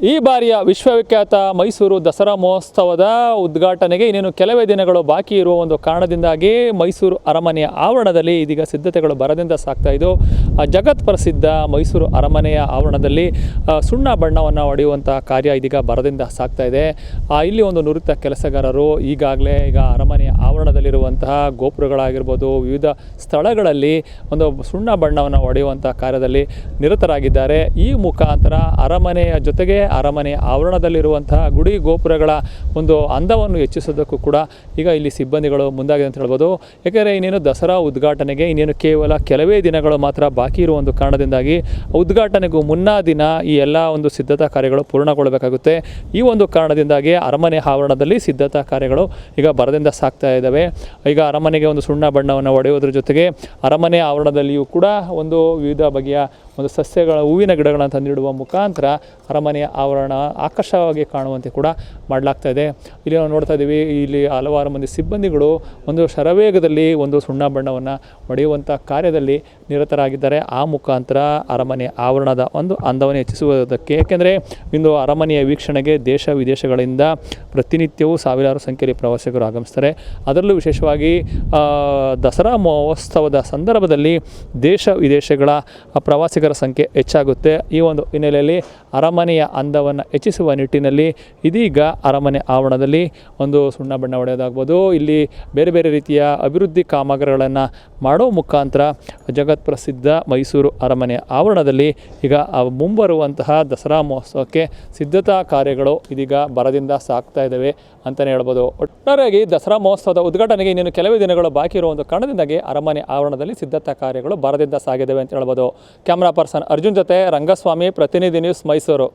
ಈ ಬಾರಿಯ ವಿಶ್ವವಿಖ್ಯಾತ ಮೈಸೂರು ದಸರಾ ಮಹೋತ್ಸವದ ಉದ್ಘಾಟನೆಗೆ ಇನ್ನೇನು ಕೆಲವೇ ದಿನಗಳು ಬಾಕಿ ಇರುವ ಒಂದು ಕಾರಣದಿಂದಾಗಿ ಮೈಸೂರು ಅರಮನೆಯ ಆವರಣದಲ್ಲಿ ಇದೀಗ ಸಿದ್ಧತೆಗಳು ಬರದಿಂದ ಸಾಗ್ತಾ ಇದ್ದು ಜಗತ್ ಪ್ರಸಿದ್ಧ ಮೈಸೂರು ಅರಮನೆಯ ಆವರಣದಲ್ಲಿ ಸುಣ್ಣ ಬಣ್ಣವನ್ನು ಹೊಡೆಯುವಂಥ ಕಾರ್ಯ ಇದೀಗ ಬರದಿಂದ ಸಾಕ್ತಾ ಇದೆ. ಇಲ್ಲಿ ಒಂದು ನುರಿತ ಕೆಲಸಗಾರರು ಈಗಾಗಲೇ ಈಗ ಅರಮನೆಯ ಆವರಣದಲ್ಲಿರುವಂತಹ ಗೋಪುರಗಳಾಗಿರ್ಬೋದು, ವಿವಿಧ ಸ್ಥಳಗಳಲ್ಲಿ ಒಂದು ಸುಣ್ಣ ಬಣ್ಣವನ್ನು ಹೊಡೆಯುವಂಥ ಕಾರ್ಯದಲ್ಲಿ ನಿರತರಾಗಿದ್ದಾರೆ. ಈ ಮುಖಾಂತರ ಅರಮನೆಯ ಜೊತೆಗೆ ಅರಮನೆಯ ಆವರಣದಲ್ಲಿರುವಂತಹ ಗುಡಿ ಗೋಪುರಗಳ ಒಂದು ಅಂದವನ್ನು ಹೆಚ್ಚಿಸೋದಕ್ಕೂ ಕೂಡ ಈಗ ಇಲ್ಲಿ ಸಿಬ್ಬಂದಿಗಳು ಮುಂದಾಗಿದೆ ಅಂತ ಹೇಳ್ಬೋದು. ಏಕೆಂದರೆ ಇನ್ನೇನು ದಸರಾ ಉದ್ಘಾಟನೆಗೆ ಇನ್ನೇನು ಕೇವಲ ಕೆಲವೇ ದಿನಗಳು ಮಾತ್ರ ಬಾಕಿ ಇರುವ ಒಂದು ಕಾರಣದಿಂದಾಗಿ ಉದ್ಘಾಟನೆಗೂ ಮುನ್ನ ದಿನ ಈ ಎಲ್ಲ ಒಂದು ಸಿದ್ಧತಾ ಕಾರ್ಯಗಳು ಪೂರ್ಣಗೊಳ್ಳಬೇಕಾಗುತ್ತೆ. ಈ ಒಂದು ಕಾರಣದಿಂದಾಗಿ ಅರಮನೆ ಆವರಣದಲ್ಲಿ ಸಿದ್ಧತಾ ಕಾರ್ಯಗಳು ಈಗ ಬರದಿಂದ ಸಾಗ್ತಾ ಇದ್ದಾವೆ. ಈಗ ಅರಮನೆಗೆ ಒಂದು ಸುಣ್ಣ ಬಣ್ಣವನ್ನು ಹೊಡೆಯುವುದರ ಜೊತೆಗೆ ಅರಮನೆ ಆವರಣದಲ್ಲಿಯೂ ಕೂಡ ಒಂದು ವಿವಿಧ ಬಗೆಯ ಒಂದು ಸಸ್ಯಗಳ ಹೂವಿನ ಗಿಡಗಳನ್ನು ತಂದಿಡುವ ಮುಖಾಂತರ ಅರಮನೆಯ ಆವರಣ ಆಕರ್ಷವಾಗಿ ಕಾಣುವಂತೆ ಕೂಡ ಮಾಡಲಾಗ್ತಾ ಇದೆ. ಇಲ್ಲಿ ನಾವು ನೋಡ್ತಾ ಇದ್ದೀವಿ, ಇಲ್ಲಿ ಹಲವಾರು ಮಂದಿ ಸಿಬ್ಬಂದಿಗಳು ಒಂದು ಶರವೇಗದಲ್ಲಿ ಒಂದು ಸುಣ್ಣ ಬಣ್ಣವನ್ನು ಹೊಡೆಯುವಂಥ ಕಾರ್ಯದಲ್ಲಿ ನಿರತರಾಗಿದ್ದಾರೆ. ಆ ಮುಖಾಂತರ ಅರಮನೆ ಆವರಣದ ಒಂದು ಅಂದವನ್ನು ಹೆಚ್ಚಿಸುವುದಕ್ಕೆ, ಏಕೆಂದರೆ ಇಂದು ಅರಮನೆಯ ವೀಕ್ಷಣೆಗೆ ದೇಶ ವಿದೇಶಗಳಿಂದ ಪ್ರತಿನಿತ್ಯವೂ ಸಾವಿರಾರು ಸಂಖ್ಯೆಯಲ್ಲಿ ಪ್ರವಾಸಿಗರು ಆಗಮಿಸ್ತಾರೆ. ಅದರಲ್ಲೂ ವಿಶೇಷವಾಗಿ ದಸರಾ ಮಹೋತ್ಸವದ ಸಂದರ್ಭದಲ್ಲಿ ದೇಶ ವಿದೇಶಗಳ ಆ ಪ್ರವಾಸಿಗರ ಸಂಖ್ಯೆ ಹೆಚ್ಚಾಗುತ್ತೆ. ಈ ಒಂದು ಹಿನ್ನೆಲೆಯಲ್ಲಿ ಅರಮನೆಯ ಅಂದವನ್ನು ಹೆಚ್ಚಿಸುವ ನಿಟ್ಟಿನಲ್ಲಿ ಇದೀಗ ಅರಮನೆ ಆವರಣದಲ್ಲಿ ಒಂದು ಸುಣ್ಣ ಬಣ್ಣ ಹೊಡೆಯೋದಾಗ್ಬೋದು ಇಲ್ಲಿ ಬೇರೆ ಬೇರೆ ರೀತಿಯ ಅಭಿವೃದ್ಧಿ ಕಾಮಗಾರಿಗಳನ್ನು ಮಾಡೋ ಮುಖಾಂತರ ಜಗತ್ ಪ್ರಸಿದ್ಧ ಮೈಸೂರು ಅರಮನೆ ಆವರಣದಲ್ಲಿ ಈಗ ಮುಂಬರುವಂತಹ ದಸರಾ ಮಹೋತ್ಸವಕ್ಕೆ ಸಿದ್ಧತಾ ಕಾರ್ಯಗಳು ಇದೀಗ ಬರದಿಂದ ಸಾಗ್ತಾ ಇದ್ದಾವೆ ಅಂತಲೇ ಹೇಳ್ಬೋದು. ಒಟ್ಟಾರೆಯಾಗಿ ದಸರಾ ಮಹೋತ್ಸವದ ಉದ್ಘಾಟನೆಗೆ ಇನ್ನೇನು ಕೆಲವೇ ದಿನಗಳು ಬಾಕಿ ಇರುವ ಒಂದು ಕಾರಣದಿಂದಾಗಿ ಅರಮನೆ ಆವರಣದಲ್ಲಿ ಸಿದ್ಧತಾ ಕಾರ್ಯಗಳು ಬರದಿಂದ ಸಾಗಿದ್ದಾವೆ ಅಂತ ಹೇಳ್ಬೋದು. ಕ್ಯಾಮ್ರಾ ಪರ್ಸನ್ ಅರ್ಜುನ್ ಜೊತೆ ರಂಗಸ್ವಾಮಿ ಪ್ರತಿನಿಧಿ ನ್ಯೂಸ್ ಮೈಸೂರು.